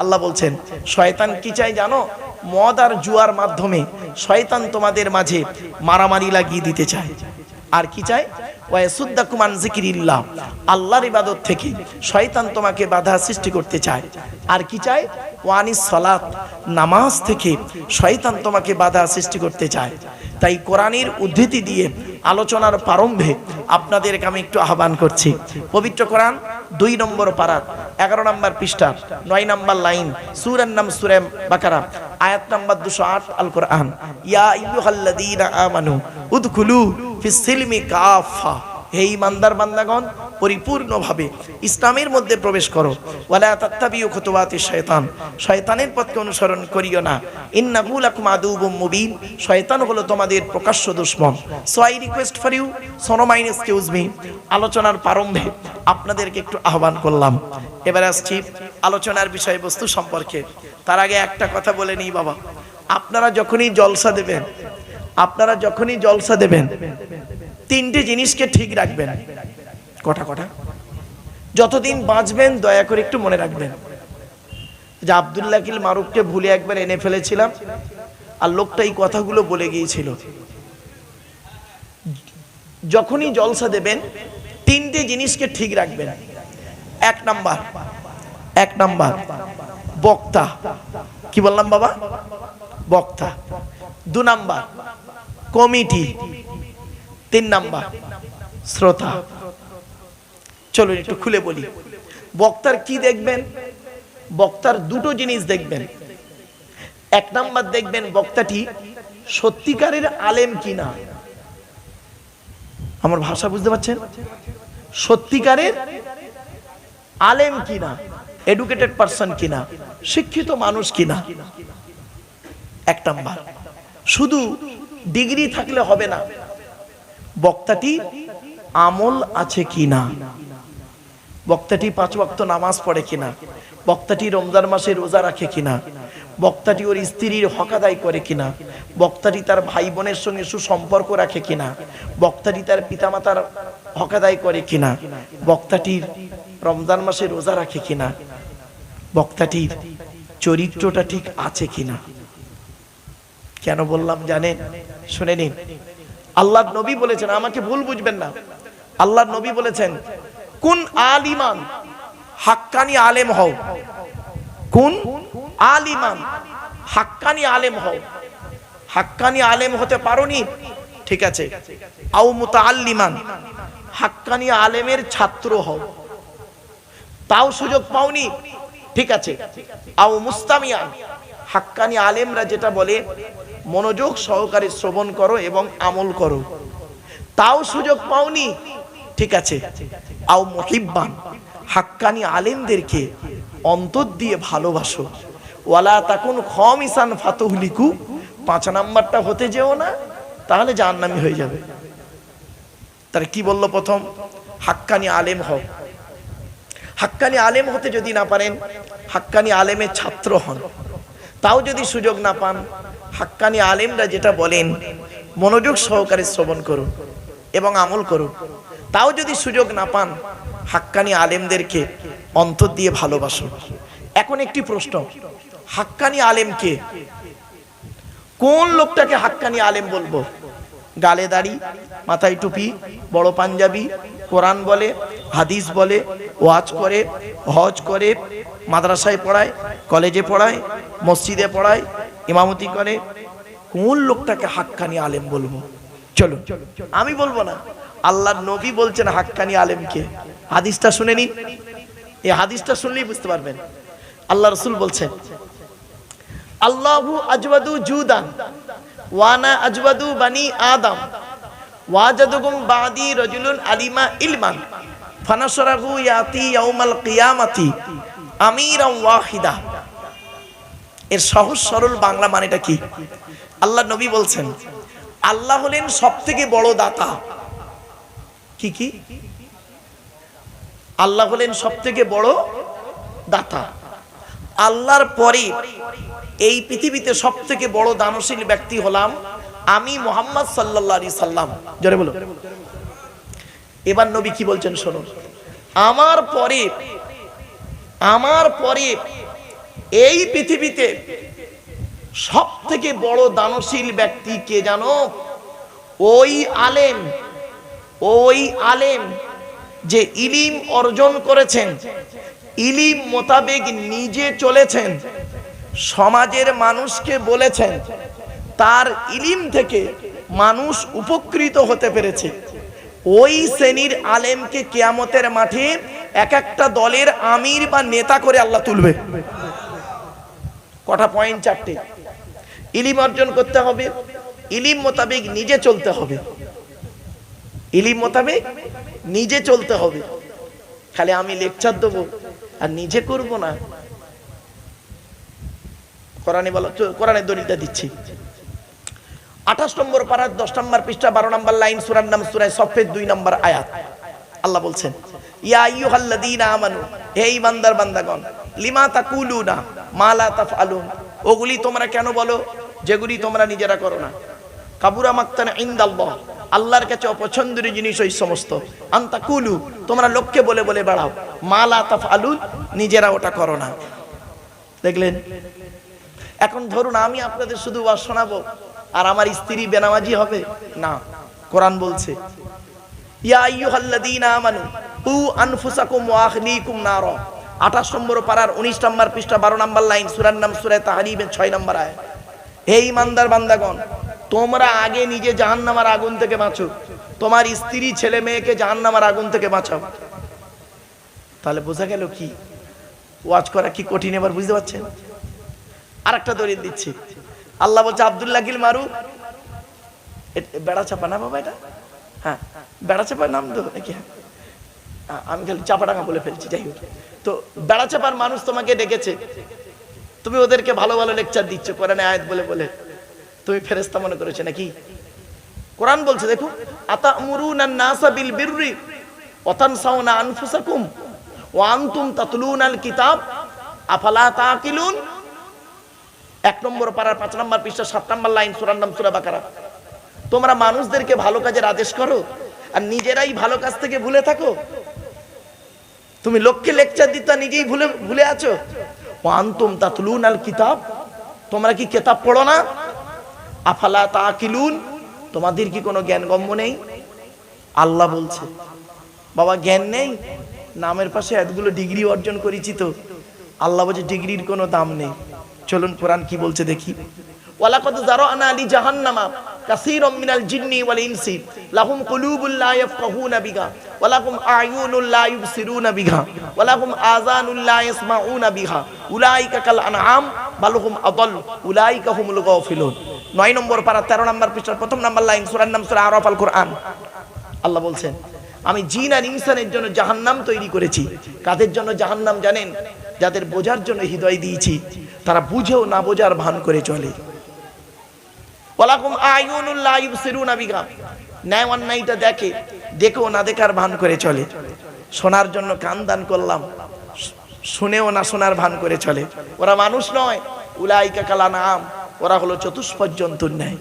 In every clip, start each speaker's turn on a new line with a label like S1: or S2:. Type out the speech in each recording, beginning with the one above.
S1: আল্লাহ বলছেন, শয়তান কি চাই জানো? মদ আর জুয়ার মাধ্যমে শয়তান তোমাদের মাঝে মারামারি লাগিয়ে দিতে চায়। আর কি চায়? ওয়াসুদ্দাকুমান জিকিরিল্লাহ আল্লাহর ইবাদত থেকে শয়তান তোমাকে বাধা সৃষ্টি করতে চায়। আর কি চায়? ওয়ানিস সালাত। নামাজ থেকে শয়তান তোমাকে বাধা সৃষ্টি করতে চায়। তাই কোরআনের উদ্ধৃতি দিয়ে আলোচনার প্রারম্ভে আপনাদেরকে আমি একটু আহ্বান করছি। পবিত্র কোরআন দুই নম্বর পাড়ার এগারো নম্বর পৃষ্ঠা, নয় নম্বর লাইন সুরের নাম সুরেম বাকারা, আয়াত নম্বর দুশো আট আল কোরআন ইয়া ইয়ুহাল্লাযীনা আমানু উদখুলু ফিস সিলমি কাফা হে ইমানদার বান্দাগণ পরিপূর্ণভাবে ইসলামের মধ্যে প্রবেশ করো। শয়তান। শয়তানের পথকে অনুসরণ করিও না। আদুউম মুবিন। শয়তান হলো তোমাদের প্রকাশ্য দুশমন। So I request for you সোনো মাইন এক্সকিউজ মি আলোচনার প্রারম্ভে আপনাদেরকে একটু আহ্বান করলাম। এবার আসছি আলোচনার বিষয়বস্তু সম্পর্কে। তার আগে একটা কথা বলে নিই বাবা। আপনারা যখনই জলসা দেবেন, আপনারা যখনই জলসা দেবেন, তিনটে জিনিসকে ঠিক রাখবেন। কটা কটা? যতদিন বাঁচবেন, দয়া করে একটু মনে রাখবেন। যে আবদুল্লাহ কিল মারুফকে ভুলে একবার এনে ফেলেছিলাম, আর লোকটা এই কথাগুলো বলে গিয়েছিল। যখনই জলসা দেবেন, তিনটে জিনিসকে ঠিক রাখবেন। এক নাম্বার এক নাম্বার, বক্তা। কি বললাম বাবা? বক্তা। দু নাম্বার, কমিটি। তিন নাম্বার, শ্রোতা। চলুন একটু খুলে বলি। বক্তার কি দেখবেন? বক্তার দুটো জিনিস দেখবেন। এক নাম্বার দেখবেন বক্তাটি সত্যিকারের আলেম কিনা? আমার ভাষা বুঝতে পারছেন? সত্যিকারের আলেম কিনা? এডুকেটেড পারসন কিনা? শিক্ষিত মানুষ কিনা? এক নাম্বার। শুধু ডিগ্রি থাকলে হবে না। বক্তাটি আমল আছে কিনা? বক্তাটি পাঁচ ওয়াক্ত নামাজ পড়ে কিনা? বক্তাটি রমজান মাসে রোজা রাখে কিনা? বক্তাটি ওর স্ত্রীর হক আদায় করে কিনা? বক্তাটি তার ভাই বোনের সঙ্গে সুসম্পর্ক রাখে কিনা? বক্তাটি তার পিতামাতার হক আদায় করে কিনা? বক্তাটির রমজান মাসে রোজা রাখে কিনা? বক্তাটির চরিত্রটা ঠিক আছে কিনা? কেন বললাম জানেন? শুনে নিন। আল্লাহ নবী বলেছেন, আমাকে ভুল বুঝবেন না। আল্লাহ নবী বলেছেন কোন আলিমান? হাক্কানি আলেম হও। কোন আলিমান? হাক্কানি আলেম হও। হাক্কানি আলেম হতে পারোনি? ঠিক আছে। আও মুতাআল্লিমান। হাক্কানি আলেমের ছাত্র হও। তাও সুযোগ পাওনি? ঠিক আছে। আও মুস্তামিয়ান। হাক্কানি আলেমরা যেটা বলে, মনোযোগ সহকারে শ্রবণ করো এবং আমল করো। তাও সুযোগ পাওনি? ঠিক আছে? আও মহিব্বান, হাক্কানি আলেমদেরকে অন্তর দিয়ে ভালোবাসো। ওয়ালা তাকুন খম ইসান ফাতহলিকু, পাঁচ নাম্বারটা হতে যেও না, তাহলে জাহান্নামি হয়ে যাবে। তার কি বলল প্রথম? হাক্কানি আলেম হও। হাক্কানি আলেম হতে যদি না পারেন, হাক্কানি আলেমের ছাত্র হন। তাও যদি সুযোগ না পান, হাক্কানি আলেমরা যেটা বলেন, মনোযোগ সহকারে শ্রবণ করুন এবং আমল করুন। তাও যদি সুযোগ না পান, হাক্কানি আলেমদেরকে অন্তর দিয়ে ভালোবাসুন এখন একটি প্রশ্ন, হাক্কানি আলেমকে কোন লোকটাকে হাক্কানি আলেম বলব? গালে দাড়ি, মাথায় টুপি, বড় পাঞ্জাবি, কোরআন বলে, হাদিস বলে, ওয়াজ করে, হজ করে, মাদ্রাসায় পড়ায়, কলেজে পড়ায়, মসজিদে পড়ায়, ইমামতি করে, কোন লোকটাকে হাক্কানি আলেম বলব? চলো আমি বলব না। আল্লাহ নবী বলছেন হাক্কানি আলেমকে। হাদিসটা শুনে এই হাদিসটা শুনলেই বুঝতে পারবেন। আল্লাহ রসুল বলছেন, আল্লাহু আজওয়াদু জুদান, ওয়ানা আজওয়াদু বানি আদম ওয়াজাদুকুম বাদি আলিমা ইলমান ফানাসরাহু ইয়াতি ইয়াউমাল কিয়ামাতি আমিরান ওয়াহিদা। এর সহজ সরল বাংলা মানেটা কি? আল্লাহ নবী বলছেন, আল্লাহ হলেন সব থেকে বড় দাতা। কি কি? আল্লাহ হলেন সব থেকে বড় দাতা। আল্লাহর পরে এই পৃথিবীতে সব থেকে বড় দানশীল ব্যক্তি হলাম আমি মোহাম্মদ সাল্লাহ সাল্লাম। জোরে বলো। এবার নবী কি বলছেন শোনো আমার পরে আমার পরে এই পৃথিবীতে সব থেকে বড় দানশীল ব্যক্তি কে জানো? ওই আলেম ওই আলেম যে ইলিম অর্জন করেছেন, ইলিম মোতাবেক নিজে চলেছেন, সমাজের মানুষকে বলেছেন, তার ইলিম থেকে মানুষ উপকৃত হতে পেরেছে। ওই শ্রেণির আলেমকে কেয়ামতের মাঠে এক একটা দলের আমির বা নেতা করে আল্লাহ তুলবে। কটা পয়েন্ট চারটে। ইলিম অর্জন করতে হবে, ইলিম মোতাবেক নিজে চলতে হবে। ইলিম মোতাবেক নিজে চলতে হবে। খালি আমি লেকচার দেবো আর নিজে করব না। কোরআনে বলো কোরআনের দলিলটা দিচ্ছি। আঠাশ নম্বর পাড়ার দশ নম্বর পৃষ্ঠা, বারো নম্বর লাইন, সুরার নাম সুরায় সফেদ দুই নম্বর আয়াত। আল্লাহ বলছেন, ইয়া আইয়ুহাল্লাযীনা আমানু, হে ইমানদার বান্দাগণ, লিমা তাকুলুনা মা লা তাফআলুন? ওগুলি তোমরা কেন বলো? যেগুলি তোমরা নিজেরা করো না। কাবুরা মাক্তান ইনদাল্লাহ আল্লাহর কাছে অপছন্দের জিনিস ওই সমস্ত। আন্তা কুলু, তোমরা লোককে বলে বলে বেড়াও। মা লা তাফআলুন, নিজেরা ওটা করো না। দেখলেন? এখন ধরুন আমি আপনাদের শুধু ওয়াজ শোনাবো, আর আমার স্ত্রী বেনামাজি হবে? না, কোরআন বলছে। ইয়া আইয়ুহাল্লাযীনা আমানু, কু আনফুসাকুম ওয়া আহলিকুম নারা। 28 নম্বর পারার 19 নম্বর পৃষ্ঠা 12 নম্বর লাইন, সূরার নাম সূরা তাহরিমের 6 নম্বর আয়াত। হে ইমানদার বান্দাগণ তোমরা আগে নিজে জাহান্নামের আগুন থেকে বাঁচো। তোমার স্ত্রী, ছেলে, মেয়েকে জাহান্নামের আগুন থেকে বাঁচাও। তাহলে বোঝা গেল কি? ওয়াজ করা কি কঠিন এবার বুঝতে পারছেন? আর একটা দলিল দিচ্ছি। আল্লাহ বলছে, আব্দুল্লাহ গিল মারু বেড়া চাপা না বাবা এটা? হ্যাঁ বেড়া চাপার নাম তো নাকি? হ্যাঁ। আমি খালি চাপাডাঙ্গা বলে ফেলছি, যাই হোক। তো বেড়া চাপার মানুষ তোমাকে ডেকেছে। তুমি ওদেরকে ভালো ভালো লেকচার দিচ্ছ, কোরআনে আয়াত বলে বলে। তুমি ফেরেস্তা মনে করেছ নাকি? কোরআন বলছে, দেখো আতা মুরুন নাসা বিল বিররি ওয়াতানসাউনা আনফুসাকুম ওয়া আনতুম তাতলুনাল কিতাব, আফালা তাকিলুন? এক নম্বর পাঁচ নম্বর পৃষ্ঠা সাত নম্বর লাইন সুরার নাম সুরা বাকারা। তোমরা মানুষদেরকে ভালো কাজের আদেশ করো আর নিজেরাই ভালো কাজ থেকে ভুলে থাকো। তুমি লোককে লেকচার দিতে নিজেই ভুলে ভুলে আছো? ওয়ান্তুম তাতলুন আল কিতাব, তোমরা কি কেতাব পড়ো না? আফালা তাকিলুন? তোমাদের কি কোনো জ্ঞান গম্য নেই? আল্লাহ বলছে, বাবা, জ্ঞান নেই? নামের পাশে এতগুলো ডিগ্রি অর্জন করেছি তো। আল্লাহ বলছে, ডিগ্রির কোনো দাম নেই। চলুন, কোরআন কি বলছে দেখি। ওয়ালাকাদ যারানা লি জাহান্নামা কাসীরাম মিনাল জিন্নি ওয়াল ইনসি লাহুম কুলুবুল লা ইয়াফকাহুনা বিহা ওয়ালাহুম আয়ুনুল লা ইবসিরুনা বিহা ওয়ালাহুম আযানুল লা ইয়াসমাউনা বিহা উলাইকা কাল আনআম বাল হুম আদাল উলাইকা হুমুল গাফিলুন। 9 নম্বর পারা 13 নম্বর পৃষ্ঠার প্রথম নম্বর লাইন, সূরার নাম সূরা আরাফ আল কোরআন। আল্লাহ বলছেন, আমি জিন আর ইনসানের জন্য জাহান্নাম তৈরি করেছি। কাদের জন্য জাহান্নাম জানেন? যাদের বোঝার জন্য হৃদয় দিয়েছি। তারা বুঝেও না বোঝার ভান করে চলে। ন্যায় দেখে, দেখেও না দেখার ভান করে চলে। শোনার জন্য কান দান করলাম শুনেও না শোনার ভান করে চলে। ওরা মানুষ নয়, উলাইকা কালা নাম ওরা হলো চতুষ্পদ জন্তুর ন্যায়।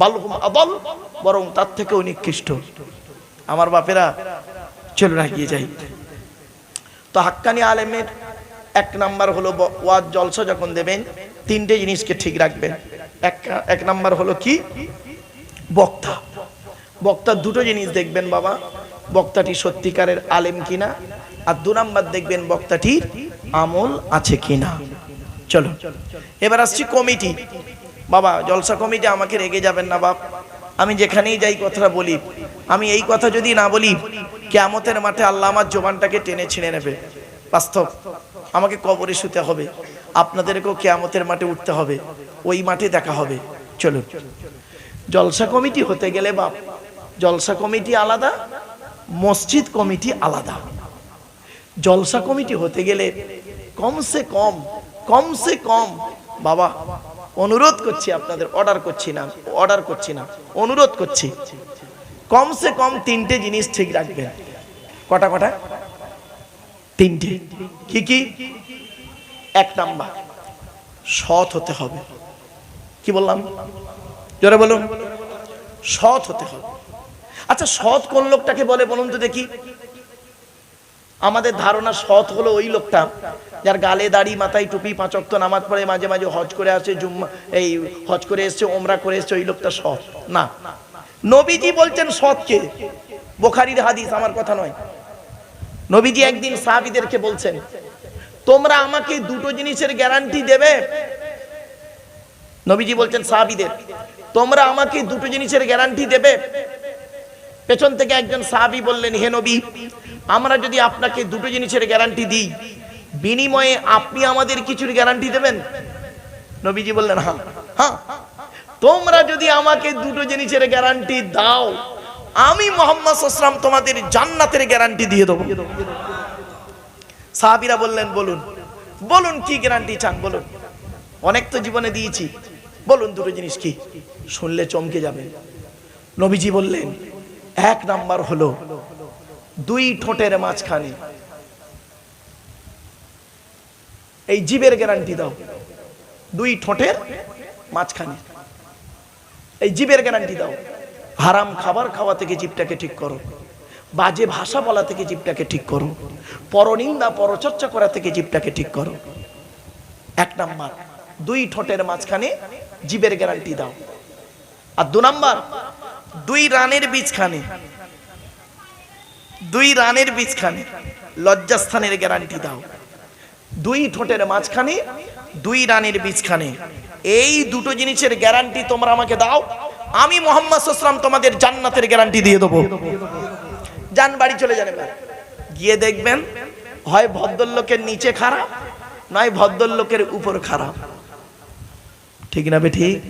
S1: বালহুম আদল, বরং তার থেকেও নিকৃষ্ট। আমার বাপেরা, চলুন এগিয়ে যাই। তো হাক্কানি আলেমের এক নাম্বার হলো ওয়াজ জলসা যখন দেবেন, তিনটে জিনিসকে ঠিক রাখবেন। এক এক নাম্বার হলো কি? বক্তা। বক্তার দুটো জিনিস দেখবেন বাবা। বক্তাটি সত্যিকারের আলেম কিনা, আর দু নাম্বার দেখবেন বক্তাটির আমল আছে কিনা। চলো এবার আসছি কমিটি। বাবা, জলসা কমিটি আমাকে রেগে যাবেন না, বাপ। আমি যেখানেই যাই কথাটা বলি। আমি এই কথা যদি না বলি, কেয়ামতের মাঠে আল্লাহ আমার জোবানটাকে টেনে ছিঁড়ে নেবে। বাস্তব, আমাকে কবরে শুতে হবে। আপনাদেরকেও কেয়ামতের মাঠে উঠতে হবে। ওই মাঠে দেখা হবে। চলুন। জলসা কমিটি হতে গেলে, বাপ, জলসা কমিটি আলাদা, মসজিদ কমিটি আলাদা। জলসা কমিটি হতে গেলে কমসে কম কমসে কম, বাবা অনুরোধ করছি আপনাদের অর্ডার করছি না অর্ডার করছি না, অনুরোধ করছি। কমসে কম তিনটে জিনিস ঠিক রাখবেন। কটা কটা? তিনটে। কি কি? এক নাম্বার, সৎ হতে হবে। কি বললাম? জোরে বলুন। সৎ হতে হবে। আচ্ছা সৎ কোন লোকটাকে বলে বলুন তো দেখি। আমাদের ধারণা সৎ হলো ওই লোকটা। যার গালে দাড়ি, মাথায় টুপি পাঁচক্ত নামাজ পড়ে, মাঝে মাঝে হজ করে আসে জুম্মা এই হজ করে এসছে ওমরা করে এসছে, ওই লোকটা সৎ। না। নবীজি বলছেন সৎকে বোখারির হাদিস, আমার কথা নয়। নবীজি একদিন সাহাবিদেরকে বলছেন, তোমরা আমাকে দুটো জিনিসের গ্যারান্টি দেবে? নবীজি বলছেন, সাহাবিদের, তোমরা আমাকে দুটো জিনিসের গ্যারান্টি দেবে? পেছন থেকে একজন সাহাবি বললেন, হে নবী, আমরা যদি আপনাকে দুটো জিনিসের গ্যারান্টি দিই বিনিময়ে আপনি আমাদের কিছুর গ্যারান্টি দেবেন? নবীজি বললেন হ্যাঁ হ্যাঁ। তোমরা যদি আমাকে দুটো জিনিসের গ্যারান্টি দাও, আমি মোহাম্মদ আসলাম তোমাদের জান্নাতের গ্যারান্টি দিয়ে দেবো। সাহাবিরা বললেন, বলুন বলুন কি গ্যারান্টি চান, বলুন। অনেক তো জীবনে দিয়েছি। বলুন দুটো জিনিস কি? শুনলে চমকে যাবে। নবীজি বললেন, এক নাম্বার হলো দুই ঠোঁটের মাঝখানে এই জীবের গ্যারান্টি দাও। দুই ঠোঁটের মাঝখানে। এই জীবের গ্যারান্টি দাও। হারাম খাবার খাওয়া থেকে জীবটাকে ঠিক করো। বাজে ভাষা বলা থেকে জীবটাকে ঠিক করো। পরনিন্দা, পরচর্চা করা থেকে জীবটাকে ঠিক করো। এক নাম্বার, দুই ঠোঁটের মাঝখানে জীবের গ্যারান্টি দাও। আর দু নাম্বার, দুই রানের বীজখানে, দুই রানের বীজখানে লজ্জাস্থানের গ্যারান্টি দাও। দুই ঠোঁটের মাঝখানে, দুই রানের বীজখানে। এই দুটো জিনিসের গ্যারান্টি তোমরা আমাকে দাও। আমি মোহাম্মদ সাল্লাম তোমাদের জান্নাতের গ্যারান্টি দিয়ে দেবো। যান, বাড়ি চলে এবার। গিয়ে দেখবেন, হয় ভদ্রলোকের নিচে খারাপ, নয় ভদ্রলোকের উপর খারাপ। ঠিক না বে ঠিক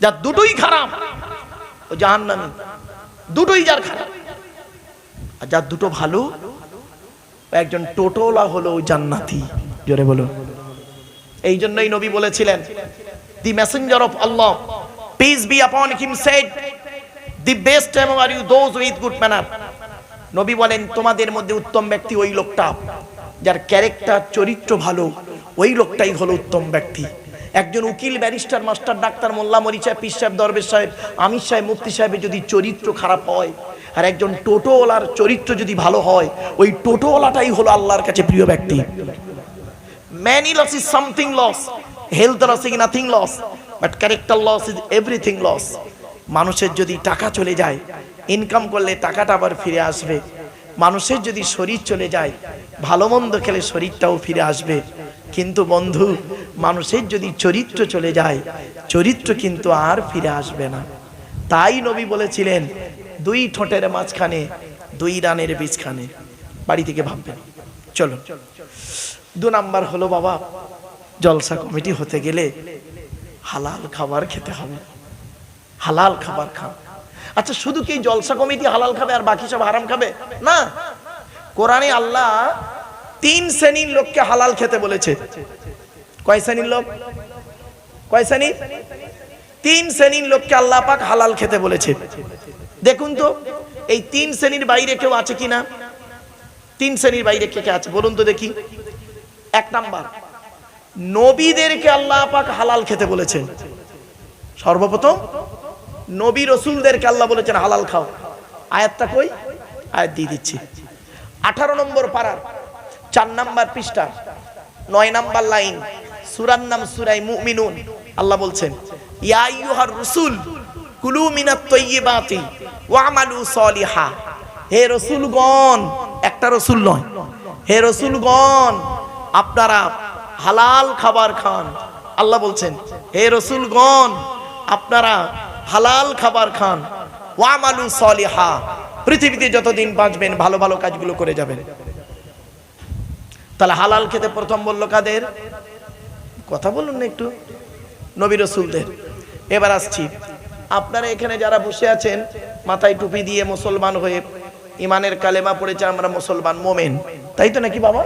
S1: যা দুটোই খারাপ, ও জাহান্নামী। দুটোই যার খারাপ। আর যার দুটো ভালো একজন টোটোলা হলো জান্নাতি। জোরে বলো এই জন্যই নবী বলেছিলেন the messenger of Allah peace be upon him said the best time are you those with good manner নবী বলেন, তোমাদের মধ্যে উত্তম ব্যক্তি ওই লোকটা। যার ক্যারেক্টার চরিত্র ভালো, ওই লোকটাই হলো উত্তম ব্যক্তি। একজন উকিল ব্যারিস্টার মাস্টার ডাক্তার, মোল্লা মরি সাহেব পিস সাহেব, দরবেশ সাহেব, আমির সাহেব, মুফতি সাহেবের যদি চরিত্র খারাপ হয় আর একজন টোটোওয়ালার চরিত্র যদি ভালো হয়, ওই টোটোওয়ালাটাই হলো আল্লাহর কাছে প্রিয় ব্যক্তি money loss is something loss health loss is nothing loss. But character loss is everything loss. মানুষের যদি টাকা চলে যায় ইনকাম করলে টাকাটা আবার ফিরে আসবে মানুষের যদি শরীর চলে যায়, ভালো মন্দ খেলে শরীরটাও ফিরে আসবে কিন্তু বন্ধু, মানুষের যদি চরিত্র চলে যায়, চরিত্র কিন্তু আর ফিরে আসবে না তাই নবী বলেছিলেন দুই ঠোঁটের মাঝখানে, দুই রানের বীজখানে। বাড়ি থেকে ভাববেন। চলো দু নাম্বার হলো বাবা, জলসা কমিটি হতে গেলে হালাল খাবার খেতে হবে। হালাল খাবার খান। আচ্ছা শুধু কি জলসা কমিটি হালাল খাবে আর বাকি সব হারাম খাবে? না। কোরআনে আল্লাহ তিন শ্রেণির লোককে হালাল খেতে বলেছে। কয় শ্রেণির লোক? কয় শ্রেণি তিন শ্রেণির লোককে আল্লাহ পাক হালাল খেতে বলেছে। দেখুন তো, এই তিন শ্রেণির বাইরে কেউ আছে কিনা? তিন শ্রেণির বাইরে কে কে আছে? বলুন তো দেখি। এক নাম্বার, নবীদেরকে আল্লাহ পাক হালাল খেতে বলেছেন। সর্বপ্রথম, নবী রসুলদেরকে আল্লাহ বলেছেন, হালাল খাও। আয়াতটা কই? আয়াত দিয়ে দিচ্ছি। আঠারো নম্বর পাড়ার, চার নাম্বার পৃষ্ঠা, নয় নাম্বার লাইন, সুরার নাম সুরাই মুমিনুন। আল্লাহ বলছেন, ইয়া আইয়ুহার রসুল, কুলু মিনাত তৈয়িবাতি। ওয়ামালু সলিহা। হে রসুলগণ, একটা রসুল নয়। হে রসুলগণ, আপনারা হালাল খাবার খান। আল্লাহ বলছেন, হে রসুলগণ, আপনারা হালাল খাবার খান। ওয়ামালু সলিহা, পৃথিবীতে যতদিন বাঁচবেন, ভালো ভালো কাজগুলো করে যাবেন। তাহলে হালাল খেতে প্রথম বলল কাদের? কথা বলুন না একটু। নবী রসুলদের। এবার আসছি। আপনারা এখানে যারা বসে আছেন, মাথায় টুপি দিয়ে মুসলমান হয়ে ইমানের কালেমা পড়েছে আমরা মুসলমান মোমেন। তাই তো নাকি বাবা?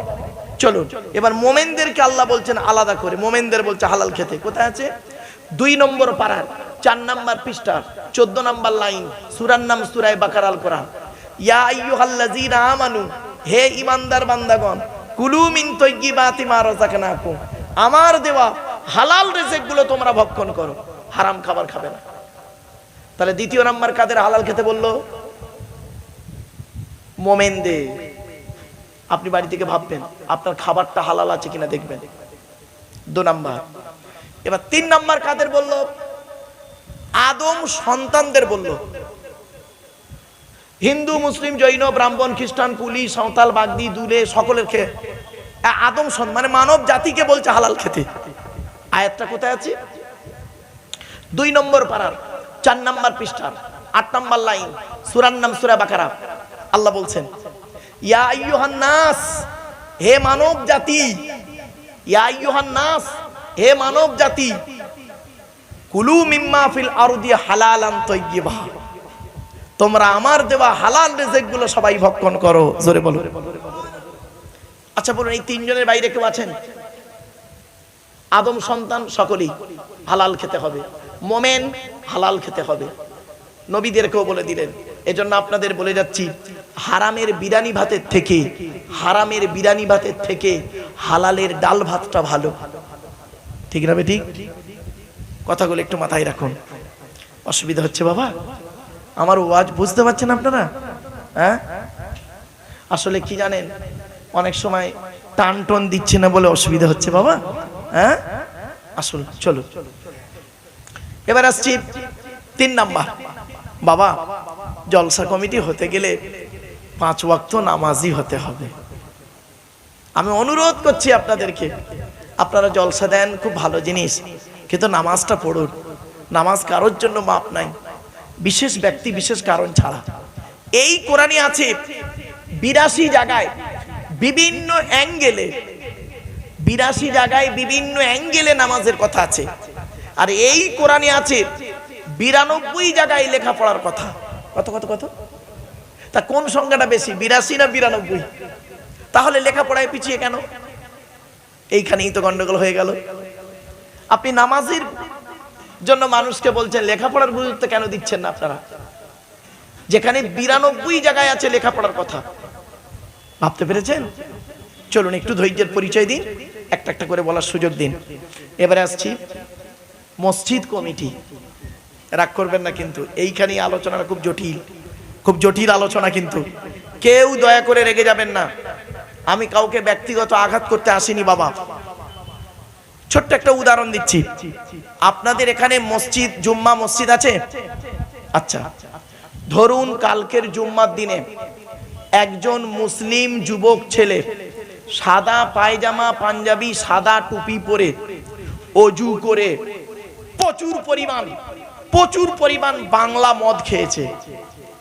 S1: চলুন, এবার মোমেনদেরকে আল্লাহ বলছেন আলাদা করে। মোমেনদের বলছে হালাল খেতে। কোথায় আছে? দুই নম্বর পাড়ার, চার নাম্বার পৃষ্ঠা, চোদ্দ নাম্বার লাইন, সুরার নাম সুরায় বাকার আল কোরআন ইয়া আমানু, হে ইমানদার বান্দাগণ, কুলু মিন তাইয়্যিবাতি মা রাযাকনাকুম। আমার দেওয়া হালাল রিজিকগুলো তোমরা ভক্ষণ করো। হারাম খাবার খাবে না। তাহলে দ্বিতীয় নাম্বার কাদের হালাল খেতে বলল? মোমেনদের। আপনি বাড়ি থেকে ভাববেন, আপনার খাবারটা হালাল আছে কিনা দেখবেন। দু নাম্বার। এবার তিন নাম্বার কাদের বলল? আদম সন্তানদের বলল। হিন্দু, মুসলিম, জৈন, ব্রাহ্মণ, খ্রিস্টান, কুলি, সাঁওতাল, বাগদি, দুলে, সকলের খেয়ে। আদম মানে মানব জাতিকে বলছে হালাল খেতে। আয়াতটা কোথায় আছে? দুই নম্বর পাড়ার। চার নম্বর পৃষ্ঠার, আট নম্বর লাইন, সুরার নাম সুরা বাকারা। আল্লাহ বলছেন, ইয়া আইয়ুহান নাস হে মানব জাতি, ইয়া আইয়ুহান নাস হে মানব জাতি, কুলু মিম্মা ফিল আরদি হালালান তাইয়্যিবা তোমরা আমার দেওয়া হালাল রিজিকগুলো সবাই ভক্ষণ করো। জোরে বলো। আচ্ছা বলুন, এই তিনজনের বাইরে কেউ আছেন? আদম সন্তান সকলেই হালাল খেতে হবে। মোমেন হালাল খেতে হবে। নবীদেরকেও বলে দিলেন, এজন্য আপনাদের বলে যাচ্ছি, হারামের বিরানি ভাতের থেকে, হারামের বিরানি ভাতের থেকে হালালের ডাল ভাতটা ভালো। ঠিক না ঠিক কথাগুলো একটু মাথায় রাখুন। অসুবিধা হচ্ছে বাবা? আমার ওয়াজ বুঝতে পারছেন আপনারা? হ্যাঁ? আসলে কি জানেন, অনেক সময় টান টন দিচ্ছে না বলে অসুবিধা হচ্ছে বাবা। হ্যাঁ? আসুন চলো এবার আসছি তিন নাম্বার। বাবা, জলসা কমিটি হতে গেলে পাঁচ ওয়াক্ত নামাজি হতে হবে। আমি অনুরোধ করছি আপনাদেরকে, আপনারা জলসা দেন, খুব ভালো জিনিস, কিন্তু নামাজটা পড়ুন। নামাজ কারোর জন্য মাপ নাই, বিশেষ ব্যক্তি, বিশেষ কারণ ছাড়া। এই কোরআনে আছে, বিরাশি জায়গায় বিভিন্ন অ্যাঙ্গেলে, বিরাশি জায়গায় বিভিন্ন অ্যাঙ্গেলে নামাজের কথা আছে। আর এই কোরআনে আছে বিরানব্বই জায়গায় লেখাপড়ার কথা। কত কত কত? তা কোন সংখ্যাটা বেশি, বিরাশি না বিরানব্বই? তাহলে লেখাপড়ায় পিছিয়ে কেন? এইখানেই তো গন্ডগোল হয়ে গেল। আপনি নামাজের জন্য মানুষকে বলছেন, লেখাপড়ার গুরুত্ব কেন দিচ্ছেন না আপনারা? যেখানে বিরানব্বই জায়গায় আছে লেখাপড়ার কথা। ভাবতে পেরেছেন? চলুন একটু ধৈর্যের পরিচয় দিন, একটা একটা করে বলার সুযোগ দিন। এবারে আসছি। মসজিদ কমিটি। রাগ করবেন না কিন্তু, এইখানেই আলোচনাটা খুব জটিল। খুব জটিল আলোচনা কিন্তু। কেউ দয়া করে রেগে যাবেন না। আমি কাউকে ব্যক্তিগত আঘাত করতে আসিনি, বাবা। ছোট্ট একটা উদাহরণ দিচ্ছি। আপনাদের এখানে মসজিদ, জুম্মা মসজিদ আছে? আচ্ছা। ধরুন কালকের জুম্মার দিনে একজন মুসলিম যুবক ছেলে সাদা পায়জামা, পাঞ্জাবি, সাদা টুপি পরে অজু করে প্রচুর পরিমাণ প্রচুর পরিমাণ বাংলা মদ খেয়েছে।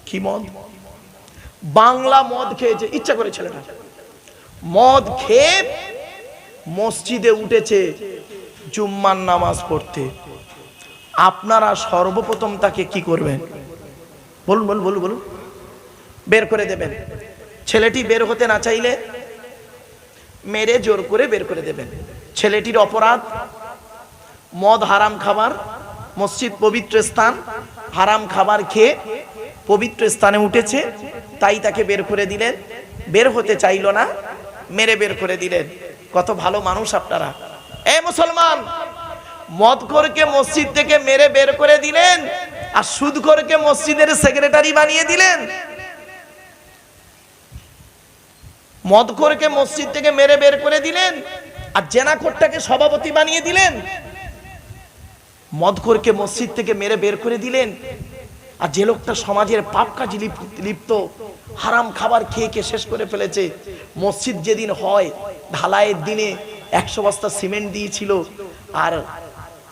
S1: কি মদ? বাংলা মদ খেয়েছে, ইচ্ছা করে ছেলেটা। মদ খেয়ে মসজিদে উঠেছে জুম্মার নামাজ পড়তে। আপনারা সর্বপ্রথম তাকে কি করবেন? বলুন বলুন বলুন বলুন। বের করে দেবেন। ছেলেটি বের হতে না চাইলে মেরে জোর করে বের করে দেবেন। ছেলেটির অপরাধ মদ হারাম খাবার, মসজিদ পবিত্র স্থান, হারাম খাবার খেয়ে পবিত্র স্থানে উঠেছে, তাই তাকে বের করে দিলেন। বের হতে চাইল না, মেরে বের করে দিলেন। কত ভালো মানুষ আপনারা। এ মুসলমান, মদখোরকে মসজিদ থেকে মেরে বের করে দিলেন আর সুদখোরকে মসজিদের সেক্রেটারি বানিয়ে দিলেন। মদখোরকে মসজিদ থেকে মেরে বের করে দিলেন আর জেনাখোরটাকে সভাপতি বানিয়ে দিলেন। মদখোরকে মসজিদ থেকে মেরে বের করে দিলেন। আর যে লোকটা সমাজের পাপ কাজে লিপ- লিপ্ত, হারাম খাবার খেয়ে খেয়ে শেষ করে ফেলেছে। মসজিদ যেদিন হয়, ঢালাইয়ের দিনে একশো বস্তা সিমেন্ট দিয়েছিল আর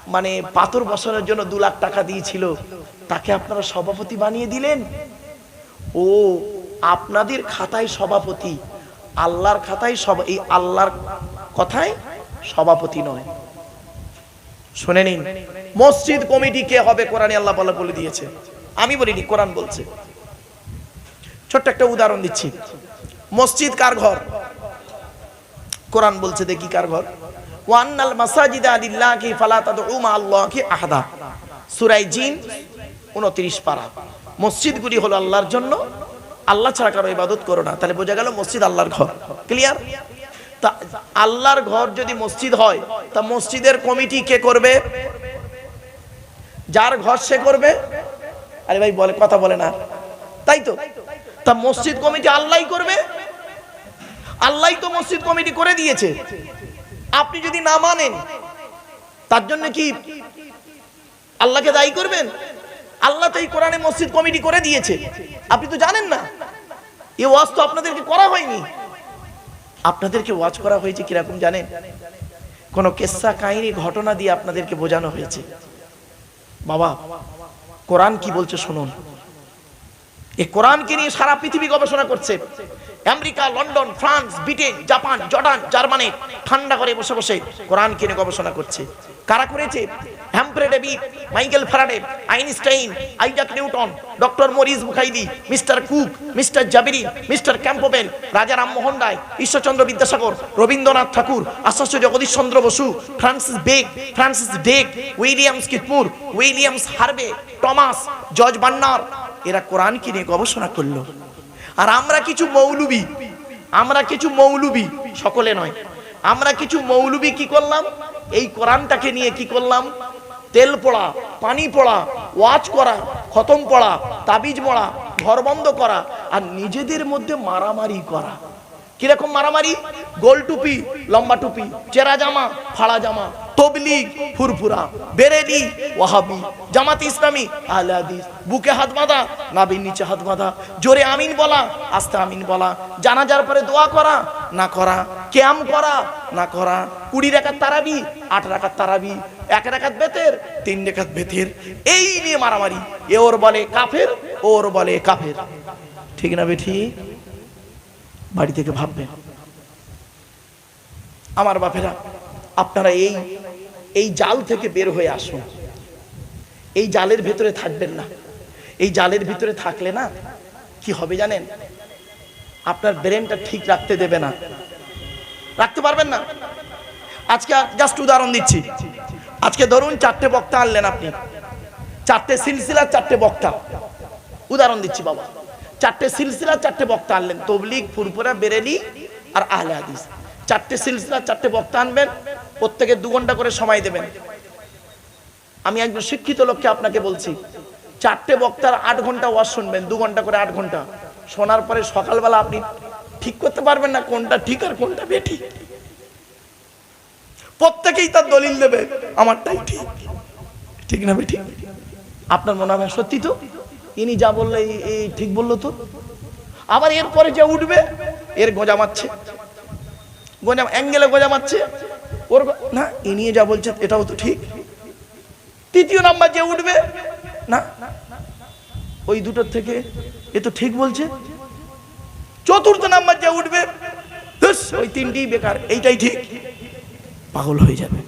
S1: মানে পাথর বসানোর জন্য দু লাখ টাকা দিয়েছিল। তাকে আপনারা সভাপতি বানিয়ে দিলেন? ও, আপনাদের খাতায় সভাপতি। আল্লাহর খাতায় সব, এই আল্লাহর কথায় সভাপতি নয়। শুনে নিন, মসজিদ কমিটি কে হবে কোরআনে আল্লাহ বলে বলে দিয়েছে। আমি বলিনি, কোরআন বলছে। ছোট্ট একটা উদাহরণ দিচ্ছি। মসজিদ কার ঘর? কোরআন বলছে দেখি কার ঘর। ওয়ান্নাল মাসাজিদা লিল্লাহি ফালা তাদউ মা আল্লাহি আহাদা। সূরা জিন 29 পারা। মসজিদগুলি হলো আল্লাহর জন্য। আল্লাহ ছাড়া কারও ইবাদত করো না। তাহলে বোঝা গেল মসজিদ আল্লাহর ঘর। ক্লিয়ার তা আল্লাহর ঘর যদি মসজিদ হয় তা মসজিদের কমিটি কে করবে? যার ঘর সে করবে? আরে ভাই বলে, কথা বলে না। তাই তো? তা মসজিদ কমিটি আল্লাহই করবে? আল্লাহ তো মসজিদ কমিটি করে দিয়েছে। আপনি যদি না মানেন, তার জন্য কি আল্লাহকে দায়ী করবেন? আল্লাহ তো এই কোরআনে মসজিদ কমিটি করে দিয়েছে। আপনি তো জানেন না। এ ওয়াজ তো আপনাদেরকে করা হয়নি। আপনাদেরকে ওয়াজ করা হয়েছে কীরকম জানেন? কোন কেসা কাহিনী ঘটনা দিয়ে আপনাদেরকে বোঝানো হয়েছে। বাবা, কোরআন কি বলছে শুনুন। এ কোরআনকে নিয়ে সারা পৃথিবী গবেষণা করছে। America, London, France, Britain, Japan, Jordan, Germany, ঠান্ডা করে বসে বসে কোরআনকে নিয়ে গবেষণা করছে। কারা করেছে? Humphrey David Michael Faraday, Einstein, Isaac Newton, doctor Morris মুখাইদি, mister Cook, mister mister Raja Rammohan Roy, Ishwarchandra Vidyasagar, Rabindranath Tagore Jagadish Chandra Bose, Francis Beck Francis Drake Williams Williams Thomas Banner, এরা গবেষণা করল? আর আমরা কিছু মৌলবি, আমরা কিছু মৌলবি, সকলে নয়, আমরা কিছু মৌলবি কি করলাম? এই কোরআনটাকে নিয়ে কি করলাম? তেল পড়া, পানি পড়া ওয়াচ করা, খতম পড়া, তাবিজ মরা ঘর বন্ধ করা আর নিজেদের মধ্যে মারামারি করা। কীরকম মারামারি? গোল টুপি, লম্বা টুপি, চেরা জামা, ফাড়া জামা। তবলিগ ফুরফুরা, বেরেলি, ওয়াহাবি, জামাত ইসলামী, আহলে হাদিস, বুকে হাত বাঁধা নাবির নিচে হাত বাঁধা, জোরে আমিন বলা, আস্তে আমিন বলা, জানাজার পরে দোয়া করা, না করা, ক্যাম করা, না করা, কুড়ি রাখাত তারাবি, আট রাখাত তারাবি, এক রাখাত বেতের, তিন রেখাত বেতের, এই নিয়ে মারামারি, এ ওর বলে কাফের ওর বলে কাফের। ঠিক না বেঠি? বাড়ি থেকে ভাববেন। আমার বাপেরা, আপনারা এই এই জাল থেকে বের হয়ে আসুন। এই জালের ভেতরে থাকবেন না। এই জালের ভিতরে থাকলে না, কি হবে জানেন? আপনার ব্রেনটা ঠিক রাখতে দেবে না। রাখতে পারবেন না? আজকে জাস্ট উদাহরণ দিচ্ছি। আজকে ধরুন চারটে বক্তা আনলেন আপনি। চারটে সিলসিলার চারটে বক্তা। উদাহরণ দিচ্ছি বাবা। চারটে সিলসিলা চারটে বক্তা আনলেন। তবলিগ, ফুরফুরা, বেরেলি আর আহলে হাদিস। চারটে সিলসিলা চারটে বক্তা আনবেন। প্রত্যেকে দু ঘণ্টা করে সময় দেবেন। আমি একজন শিক্ষিত লোককে আপনাকে বলছি, চারটে বক্তার আট ঘণ্টা ওয়াজ শুনবেন, দু ঘণ্টা করে আট ঘণ্টা। শোনার পরে সকালবেলা আপনি ঠিক করতে পারবেন না কোনটা ঠিক আর কোনটা বেঠিক। প্রত্যেকেই তার দলিল দেবে, আমারটাই ঠিক। ঠিক না বেঠিক? আপনার মনে হবে সত্যি তো? ইনি যা বললে এই ঠিক বলল তো? আবার এরপরে যে উঠবে, এর গোজা মারছে। গোজা, অ্যাঙ্গেলে গোজা মারছে। ওর না, এ নিয়ে যা বলছে, এটাও তো ঠিক। তৃতীয় নাম্বার যে উঠবে, না, ওই দুটোর থেকে এ তো ঠিক বলছে। চতুর্থ নাম্বার যে উঠবে ওই তিনটি বেকার, এইটাই ঠিক। পাগল হয়ে যাবে।